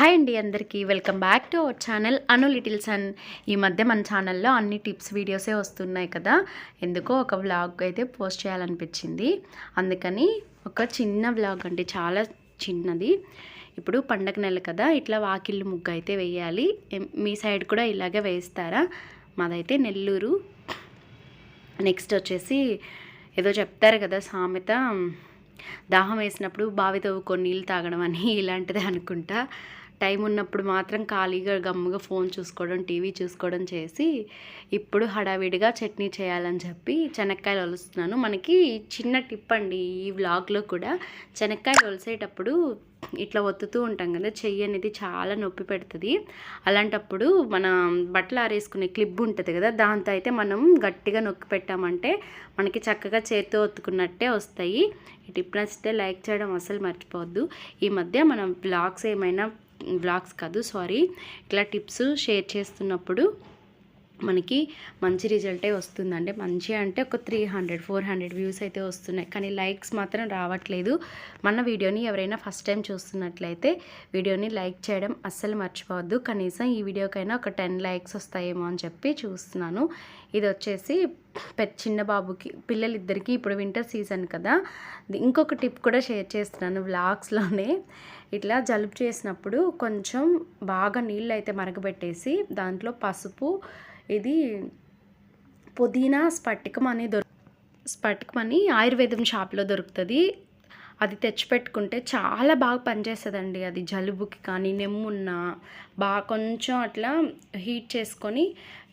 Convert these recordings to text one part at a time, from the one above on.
Hi అండి అందరికీ. Welcome back to our channel Anu little sun ఈ మధ్య మన ఛానల్లో అన్ని టిప్స్ వీడియోసే వస్తున్నాయి కదా. ఎందుకో ఒక వ్లాగ్ అయితే పోస్ట్ చేయాలనిపించింది. అందుకని ఒక చిన్న వ్లాగ్ అండి. చాలా చిన్నది. ఇప్పుడు పండగ నెల కదా ఇట్లా వాకిళ్ళు ముగ్గు అయితే వేయాలి. మీ సైడ్ కూడా ఇలాగే వేస్తారా? మాదైతే నెల్లూరు. నెక్స్ట్ వచ్చేసి ఏదో చెప్తారు కదా సామెత దాహం వేసినప్పుడు బావి తవ్వుకొని నీళ్ళు తాగడం అని ఇలాంటిదే అనుకుంటా. టైం ఉన్నప్పుడు మాత్రం ఖాళీగా గమ్ముగా ఫోన్ చూసుకోవడం టీవీ చూసుకోవడం చేసి ఇప్పుడు హడావిడిగా చట్నీ చేయాలని చెప్పి చెనక్కాయలు ఒలుస్తున్నాను. మనకి చిన్న టిప్ అండి ఈ వ్లాగ్లో కూడా. చెనక్కాయలు ఒలిసేటప్పుడు ఇట్లా ఒత్తుతూ ఉంటాం కదా చెయ్యి అనేది చాలా నొప్పి పెడుతుంది. అలాంటప్పుడు మన బట్టలు ఆరేసుకునే క్లిప్ ఉంటుంది కదా దాంతో అయితే మనం గట్టిగా నొక్కి పెట్టామంటే మనకి చక్కగా చేతితో ఒత్తుకున్నట్టే వస్తాయి. ఈ టిప్ నచ్చితే లైక్ చేయడం అసలు మర్చిపోవద్దు. ఈ మధ్య మనం బ్లాగ్స్ ఏమైనా బ్లాగ్స్ కాదు సారీ. ఇట్లా టిప్స్ షేర్ చేస్తున్నప్పుడు మనకి మంచి రిజల్టే వస్తుంది అంటే మంచి అంటే ఒక three hundred four hundred views అయితే వస్తున్నాయి. కానీ లైక్స్ మాత్రం రావట్లేదు. మన వీడియోని ఎవరైనా ఫస్ట్ టైం చూస్తున్నట్లయితే వీడియోని లైక్ చేయడం అస్సలు మర్చిపోవద్దు. కనీసం ఈ వీడియోకైనా ఒక టెన్ లైక్స్ వస్తాయేమో అని చెప్పి చూస్తున్నాను. ఇది వచ్చేసి పెద్ద చిన్న బాబుకి పిల్లలిద్దరికీ ఇప్పుడు వింటర్ సీజన్ కదా. ఇంకొక టిప్ కూడా షేర్ చేస్తున్నాను వ్లాగ్స్లోనే. ఇట్లా జలుబు చేసినప్పుడు కొంచెం బాగా నీళ్ళు అయితే మరగబెట్టేసి దాంట్లో పసుపు ఇది పుదీనా స్పటికం అని దొరు స్పటికం అని ఆయుర్వేదం షాప్లో దొరుకుతుంది. అది తెచ్చిపెట్టుకుంటే చాలా బాగా పనిచేస్తుందండి అది జలుబుకి కానీ నెమ్మున్న బాగా కొంచెం అట్లా హీట్ చేసుకొని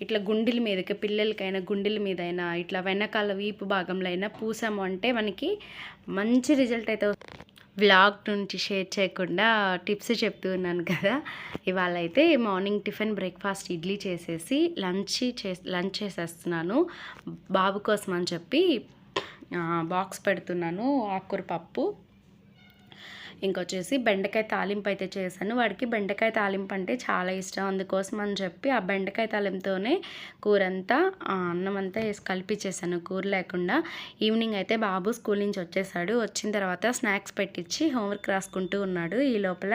ఇట్లా గుండెల మీదకి పిల్లలకైనా గుండెల మీదైనా ఇట్లా వెనకాల వీపు భాగంలో అయినా పూసాము అంటే మనకి మంచి రిజల్ట్ అయితే వ్లాగ్ నుంచి షేర్ చేయకుండా టిప్స్ చెప్తూ ఉన్నాను కదా. ఇవాళ అయితే మార్నింగ్ టిఫిన్ బ్రేక్ఫాస్ట్ ఇడ్లీ చేసేసి లంచ్ చే లంచ్ చేసేస్తున్నాను. బాబు కోసం అని చెప్పి బాక్స్ పెడుతున్నాను ఆకుకూర పప్పు. ఇంకొచ్చేసి బెండకాయ తాలింపు అయితే చేశాను. వాడికి బెండకాయ తాలింపు అంటే చాలా ఇష్టం. అందుకోసం అని చెప్పి ఆ బెండకాయ తాలింపుతోనే కూర అంతా ఆ, అన్నం అంతా వేసి కల్పించేశాను కూర లేకుండా ఈవినింగ్ అయితే బాబు స్కూల్ నుంచి వచ్చేసాడు. వచ్చిన తర్వాత స్నాక్స్ పెట్టించి హోంవర్క్ రాసుకుంటూ ఉన్నాడు. ఈ లోపల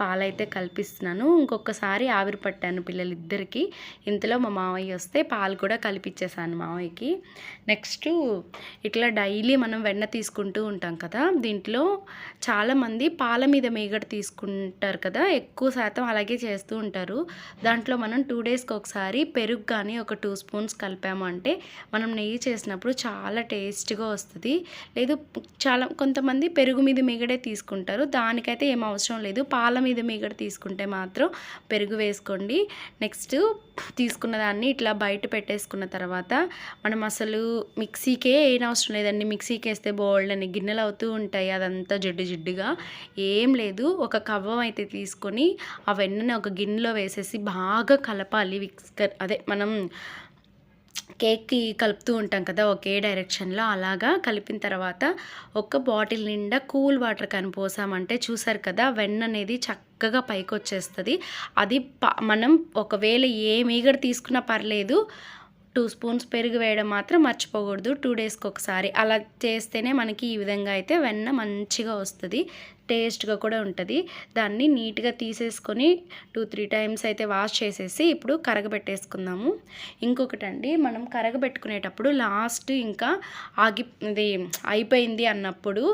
పాలైతే కల్పిస్తున్నాను. ఇంకొకసారి ఆవిరి పట్టాను పిల్లలిద్దరికి. ఇంతలో మా మావయ్య వస్తే పాలు కూడా కలిపిచ్చేసాను మావయ్యకి. నెక్స్ట్ ఇట్లా డైలీ మనం వెన్న తీసుకుంటూ ఉంటాం కదా దీంట్లో చాలామంది పాల మీద మీగడ తీసుకుంటారు కదా ఎక్కువ శాతం అలాగే చేస్తూ ఉంటారు. దాంట్లో మనం టూ డేస్కి ఒకసారి పెరుగు కానీ ఒక టూ స్పూన్స్ కలిపాము అంటే మనం నెయ్యి చేసినప్పుడు చాలా టేస్ట్గా వస్తుంది. లేదు చాలా కొంతమంది పెరుగు మీద మీగడే తీసుకుంటారు. దానికైతే ఏం అవసరం లేదు. పాల మీద మీగడ తీసుకుంటే మాత్రం పెరుగు వేసుకోండి. నెక్స్ట్ తీసుకున్న దాన్ని ఇట్లా బయట పెట్టేసుకున్న తర్వాత మనం అసలు మిక్సీకే ఏం అవసరం లేదండి. మిక్సీకి వేస్తే బోల్డ్ అని గిన్నెలు అవుతూ ఉంటాయి. అదంతా జిడ్డు జిడ్డుగా. ఏం లేదు. ఒక కవ్వం అయితే తీసుకొని ఆ వెన్నని ఒక గిన్నెలో వేసేసి బాగా కలపాలి. విక్స్కర్ అదే మనం కేక్కి కలుపుతూ ఉంటాం కదా ఒకే డైరెక్షన్లో. అలాగా కలిపిన తర్వాత ఒక బాటిల్ నిండా కూల్ వాటర్ కనిపోసామంటే చూసారు కదా వెన్న అనేది చక్కగా పైకి వచ్చేస్తుంది అది ప మనం ఒకవేళ ఏ మీగడ తీసుకున్నా పర్లేదు టూ స్పూన్స్ పెరుగు వేయడం మాత్రం మర్చిపోకూడదు. టూ డేస్కి ఒకసారి. అలా చేస్తేనే మనకి ఈ విధంగా అయితే వెన్న మంచిగా వస్తుంది. టేస్ట్గా కూడా ఉంటుంది. దాన్ని నీట్గా తీసేసుకొని టూ త్రీ టైమ్స్ అయితే వాష్ చేసేసి ఇప్పుడు కరగబెట్టేసుకుందాము. ఇంకొకటండి మనం కరగబెట్టుకునేటప్పుడు లాస్ట్ ఇంకా ఆగి ఇది అయిపోయింది అన్నప్పుడు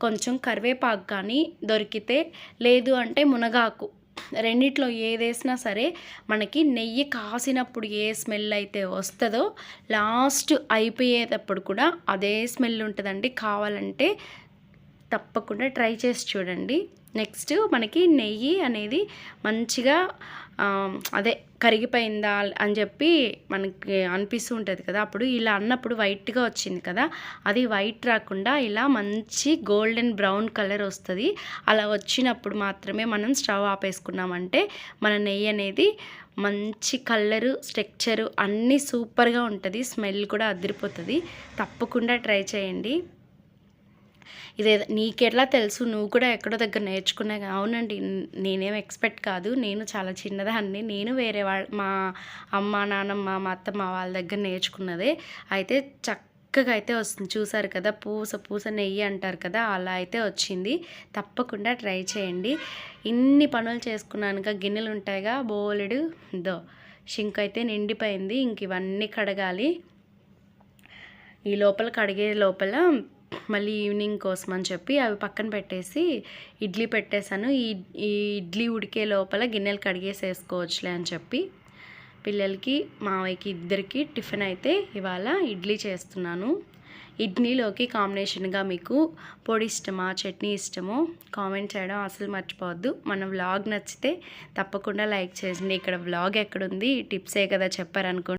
కొంచెం కరివేపాకు కానీ దొరికితే లేదు అంటే మునగాకు రెండిట్లో ఏదేసినా సరే మనకి నెయ్యి కాసినప్పుడు ఏ స్మెల్ అయితే వస్తుందో లాస్ట్ అయిపోయేటప్పుడు కూడా అదే స్మెల్ ఉంటుందండి. కావాలంటే తప్పకుండా ట్రై చేసి చూడండి. నెక్స్ట్ మనకి నెయ్యి అనేది మంచిగా అదే కరిగిపోయిందా అని చెప్పి మనకి అనిపిస్తూ ఉంటుంది కదా. అప్పుడు ఇలా అన్నప్పుడు వైట్గా వచ్చింది కదా. అది వైట్ రాకుండా ఇలా మంచి గోల్డెన్ బ్రౌన్ కలర్ వస్తుంది. అలా వచ్చినప్పుడు మాత్రమే మనం స్టవ్ ఆపేసుకున్నామంటే మన నెయ్యి అనేది మంచి కలరు స్ట్రక్చరు అన్నీ సూపర్గా ఉంటుంది. స్మెల్ కూడా అదిరిపోతుంది. తప్పకుండా ట్రై చేయండి. ఇదే నీకెట్లా తెలుసు? నువ్వు కూడా ఎక్కడో దగ్గర నేర్చుకున్నా అవునండి. నేనేం ఎక్స్పెక్ట్ కాదు. నేను చాలా చిన్నదాన్ని. నేను వేరే వాళ్ళ మా అమ్మ నాన్నమ్మ మా అత్త మా వాళ్ళ దగ్గర నేర్చుకున్నదే. అయితే చక్క చక్కగా అయితే వస్తుంది. చూసారు కదా పూస పూస నెయ్యి అంటారు కదా అలా అయితే వచ్చింది. తప్పకుండా ట్రై చేయండి. ఇన్ని పనులు చేసుకున్నానుగా గిన్నెలు ఉంటాయిగా బోలెడు దో షింక్ అయితే నిండిపోయింది. ఇంక ఇవన్నీ కడగాలి. ఈ లోపల కడిగే లోపల మళ్ళీ ఈవినింగ్ కోసం అని చెప్పి అవి పక్కన పెట్టేసి ఇడ్లీ పెట్టేశాను. ఈ ఈ ఇడ్లీ ఉడికే లోపల గిన్నెలు కడిగేసేసుకోవచ్చులే అని చెప్పి పిల్లలకి మావయ్యకి ఇద్దరికి టిఫిన్ అయితే ఇవాళ ఇడ్లీ చేస్తున్నాను. ఇడ్లీలోకి కాంబినేషన్గా మీకు పొడి ఇష్టమా చట్నీ ఇష్టమో కామెంట్ చేయడం అసలు మర్చిపోవద్దు. మన వ్లాగ్ నచ్చితే తప్పకుండా లైక్ చేయండి. ఇక్కడ వ్లాగ్ ఎక్కడుంది? టిప్సే కదా చెప్పారనుకోండి